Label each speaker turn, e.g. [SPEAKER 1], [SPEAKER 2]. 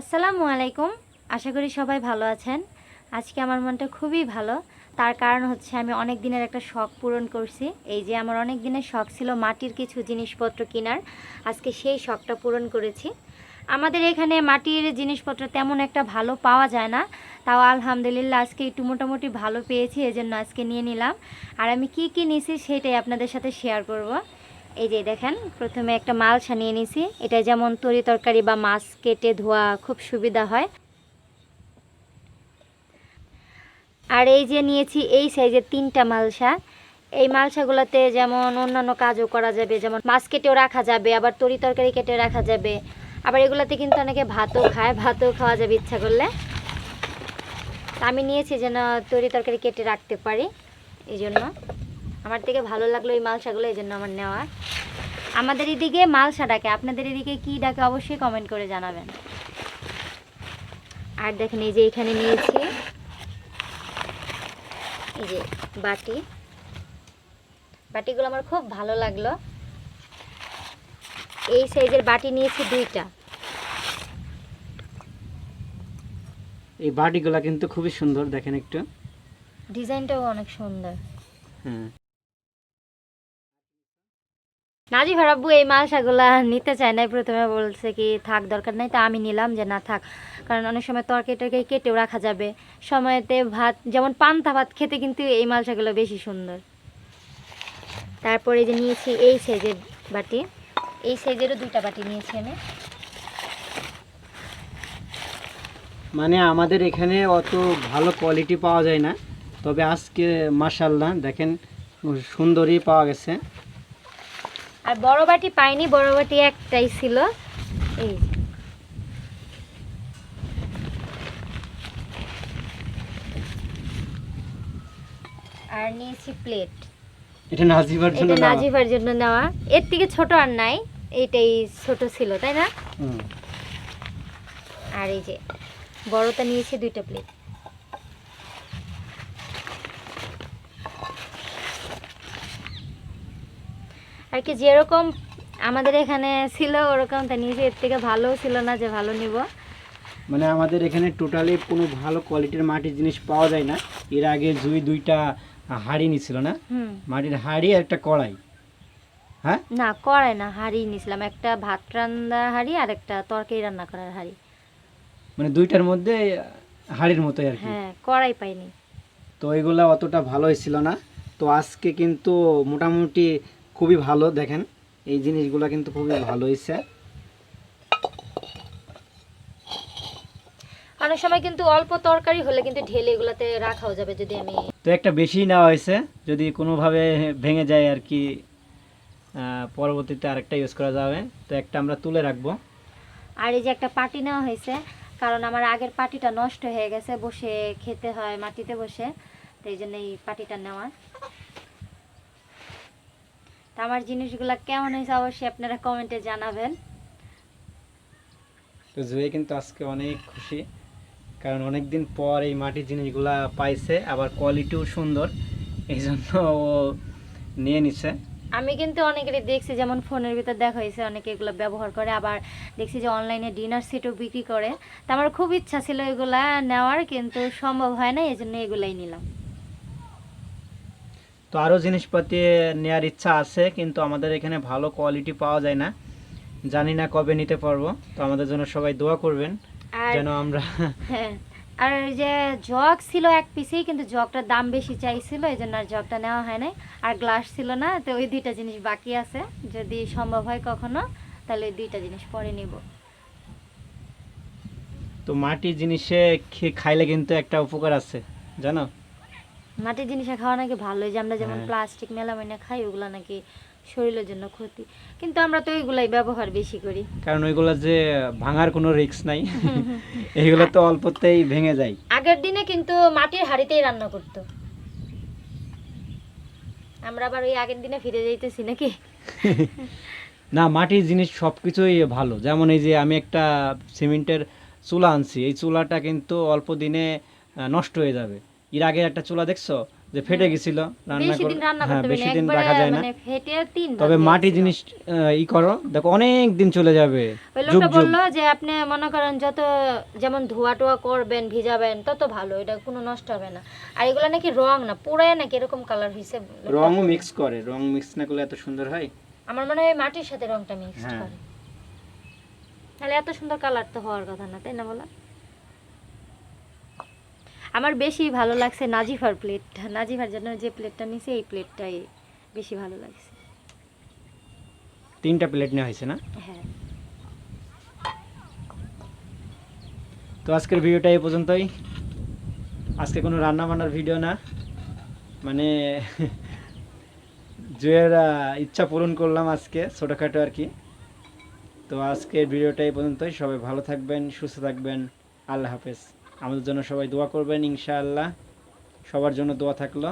[SPEAKER 1] আসসালামু আলাইকুম। আশা করি সবাই ভালো আছেন। আজকে আমার মনটা খুবই ভালো। তার কারণ হচ্ছে আমি অনেক দিনের একটা শখ পূরণ করছি। এই যে আমার অনেক দিনের শখ ছিল মাটির কিছু জিনিসপত্র কেনার। আজকে সেই শখটা পূরণ করেছি। আমাদের এখানে মাটির জিনিসপত্র তেমন একটা ভালো পাওয়া যায় না। তাও আলহামদুলিল্লাহ আজকে একটু মোটামুটি ভালো পেয়েছি, এজন্য আজকে নিয়ে নিলাম। আর আমি কি কি নিয়েছি সেটাই আপনাদের সাথে শেয়ার করব। এই যে দেখেন, প্রথমে একটা মালসা নিয়ে নিছি। এটা যেমন তরি তরকারি বা মাছ কেটে ধোয়া খুব সুবিধা হয়। আর এই যে নিয়েছি এই সাইজের তিনটা মালসা এই মালসাগুলোতে যেমন অন্যান্য কাজও করা যাবে, যেমন মাছ কেটেও রাখা যাবে, আবার তরি তরকারি কেটে রাখা যাবে। আবার এগুলোতে কিন্তু অনেকে ভাতও খায়, ভাতও খাওয়া যাবে ইচ্ছা করলে। আমি নিয়েছি যেন তরি তরকারি কেটে রাখতে পারি, এই জন্য। আমার থেকে ভালো লাগল এই মালসাগুলো এই জন্য আমার নেওয়া আমাদের এদিকে মালসা ডাকে আপনাদের এদিকে কি ডাকে অবশ্যই কমেন্ট করে জানাবেন। আর দেখেন এই যে এখানে নিয়েছি এই যে বাটি। বাটিগুলো আমার খুব ভালো লাগল। এই সাইজের বাটি নিয়েছি দুইটা।
[SPEAKER 2] এই বাটিগুলো কিন্তু খুবই সুন্দর দেখেন একটু।
[SPEAKER 1] ডিজাইনটাও অনেক সুন্দর।
[SPEAKER 2] হ্যাঁ।
[SPEAKER 1] নাজি ভারাব্বু এই মালসাগুলা নিতে চায় নাই। প্রথমে বলছে কি, থাক, দরকার নাই। তা আমি নিলাম যে, না, থাক। কারণ অনেক সময় তরকারি টরকারি কেটেও রাখা যাবে। সময়তে ভাত, যেমন পান্তা ভাত খেতে কিন্তু এই মালসাগুলো বেশি সুন্দর। তারপরে যে নিয়েছি এই সাইজের বাটি। এই সাইজেরও দুইটা বাটি নিয়েছি আমি।
[SPEAKER 2] মানে আমাদের এখানে অত ভালো কোয়ালিটি পাওয়া যায় না। তবে আজকে মাসাল্লাহ দেখেন সুন্দরই পাওয়া গেছে।
[SPEAKER 1] আর বড় বাটি পাইনি বড় বাটি একটাই ছিল। এই আর নিয়েছি প্লেট।
[SPEAKER 2] এটা নাজিবার জন্য
[SPEAKER 1] এটা। নাজিফার জন্য নেওয়া। এর থেকে ছোট আর নাই এইটাই ছোট ছিল তাই না? আর এই যে বড়টা নিয়েছি দুইটা প্লেট। আর কি যেরকম আমাদের এখানে ছিল ওরকম তা নিয়েছি। এর থেকে ভালোও ছিল না যে ভালো নিব।
[SPEAKER 2] মানে আমাদের এখানে টোটালি কোনো ভালো কোয়ালিটির মাটির জিনিস পাওয়া যায় না। এর আগে জুই দুইটা হাড়ি নিছিল না? মাটির হাড়ি আর একটা কড়াই। হ্যাঁ?
[SPEAKER 1] না কড়াই না হাঁড়ি নিয়েছিলাম একটা ভাত রান্নার হাঁড়ি আর একটা তরকারি রান্না করার হাঁড়ি।
[SPEAKER 2] মানে দুইটার মধ্যে হাড়ির মতোই আর কি?
[SPEAKER 1] হ্যাঁ কড়াই পাইনি।
[SPEAKER 2] তো এগুলো অতটা ভালো হয়েছিল না। তো আজকে কিন্তু মোটামুটি খুবই ভালো দেখেন। এই জিনিসগুলো কিন্তু খুবই ভালো হয়েছে
[SPEAKER 1] অনেক সময় কিন্তু অল্প তরকারি হলে কিন্তু ঢেলে এগুলাতে রাখাও যাবে যদি আমি
[SPEAKER 2] তো একটা বেশি নেওয়া হয়েছে যদি কোনোভাবে ভেঙে যায় আর কি পরবর্তীতে আরেকটা ইউজ করা যাবে। তো একটা আমরা তুলে রাখব।
[SPEAKER 1] আর এই যে একটা পাটি নেওয়া হয়েছে কারণ আমার আগের পাটিটা নষ্ট হয়ে গেছে বসে খেতে হয় মাটিতে বসে তো এই জন্য এই পাটিটা নেওয়া। তা আমার জিনিসগুলো কেমন হয়েছে অবশ্যই আপনারা কমেন্টে জানাবেন।
[SPEAKER 2] তো জুয়ে কিন্তু আজকে অনেক খুশি কারণ অনেক দিন পর এই মাটির জিনিসগুলা পাইছে আবার কোয়ালিটিও সুন্দর এই জন্য ও নিয়ে নিছে।
[SPEAKER 1] আমি কিন্তু অনেকেরই দেখছি যেমন ফোনের ভিতর দেখা হয়েছে অনেকে এগুলো ব্যবহার করে আবার দেখছি যে অনলাইনে ডিনার সেটও বিক্রি করে। তা আমার খুব ইচ্ছা ছিল এগুলা নেওয়ার কিন্তু সম্ভব হয় না এই জন্য এগুলাই নিলাম।
[SPEAKER 2] তো আরও জিনিসপাতি নেওয়ার ইচ্ছা আছে কিন্তু আমাদের এখানে ভালো কোয়ালিটি পাওয়া যায় না। জানি না কবে নিতে পারব তো আমাদের জন্য সবাই দোয়া করবেন যেন আমরা
[SPEAKER 1] হ্যাঁ আর ওই যে জগ ছিল এক পিসেই কিন্তু জগটার দাম বেশি চাইছিল এই জন্য আর জগটা নেওয়া হয় নাই। আর গ্লাস ছিল না তো ওই দুইটা জিনিস বাকি আছে। যদি সম্ভব হয় কখনো তাহলে ওই দুইটা জিনিস পরে নিব।
[SPEAKER 2] তো মাটির জিনিসে খাইলে কিন্তু একটা উপকার আছে জানো?
[SPEAKER 1] মাটির জিনিস খাওয়া নাকি ভালো। যে আমরা যেমন
[SPEAKER 2] হ্যাঁ।
[SPEAKER 1] প্লাস্টিক মেলামাইনা খাই ওগুলো নাকি শরীরের জন্য ক্ষতি। কিন্তু আমরা তো ওইগুলাই ব্যবহার বেশি করি।
[SPEAKER 2] কারণ ওইগুলো যে ভাঙার কোনো রিস্ক নাই এইগুলো তো অল্পতেই ভেঙে যায়।
[SPEAKER 1] আগের দিনে কিন্তু মাটির হাঁড়িতেই রান্না করতো। আমরা আবার ওই আগের দিনে ফিরে যাইতেছি নাকি?
[SPEAKER 2] না মাটির জিনিস সব কিছুই ভালো। যেমন এই যে আমি একটা সিমেন্টের চুলা আনছি এই চুলাটা কিন্তু অল্প দিনে নষ্ট হয়ে যাবে। এর আগে একটা চুলা দেখছ? যে ফেটে গেছিল রান্না
[SPEAKER 1] বেশি দিন
[SPEAKER 2] হ্যাঁ বেশি দিন রাখা যায় না।
[SPEAKER 1] মানে ফেটে তিন
[SPEAKER 2] তবে মাটি জিনিস ই করো দেখো অনেক দিন চলে যাবে।
[SPEAKER 1] লোকটা বলল যে আপনি মনে করেন যত যেমন ধোয়া টোয়া করবেন ভিজাবেন তত ভালো এটা কোনো নষ্ট হবে না। আর এগুলো নাকি রং না পুরাই নাকি এরকম কালার হয়েছে
[SPEAKER 2] রঙও মিক্স করে রং মিক্স না করলে এত সুন্দর হয়?
[SPEAKER 1] আমার মনে হয় মাটির সাথে রংটা মিক্স
[SPEAKER 2] হ্যাঁ।
[SPEAKER 1] করে। তাহলে এত সুন্দর কালার তো হওয়ার কথা না তাই না বলা? আমার বেশি ভালো লাগছে নাজিফার প্লেটটা নাজিফার জন্য যে প্লেটটা নিছে এই প্লেটটাই বেশি ভালো লাগছে।
[SPEAKER 2] তিনটা প্লেট নেওয়া হয়েছে না?
[SPEAKER 1] হ্যাঁ।
[SPEAKER 2] তো আজকের ভিডিওটা এই পর্যন্তই। আজকে কোনো রান্না বান্নার ভিডিও না। মানে জুয়ের ইচ্ছা পূরণ করলাম আজকে ছোটোখাটো আর কি। তো আজকের ভিডিওটা এই পর্যন্তই। সবাই ভালো থাকবেন সুস্থ থাকবেন। আল্লাহ হাফেজ। আমাদের জন্য সবাই দোয়া করবেন ইনশাআল্লাহ। সবার জন্য দোয়া থাকল।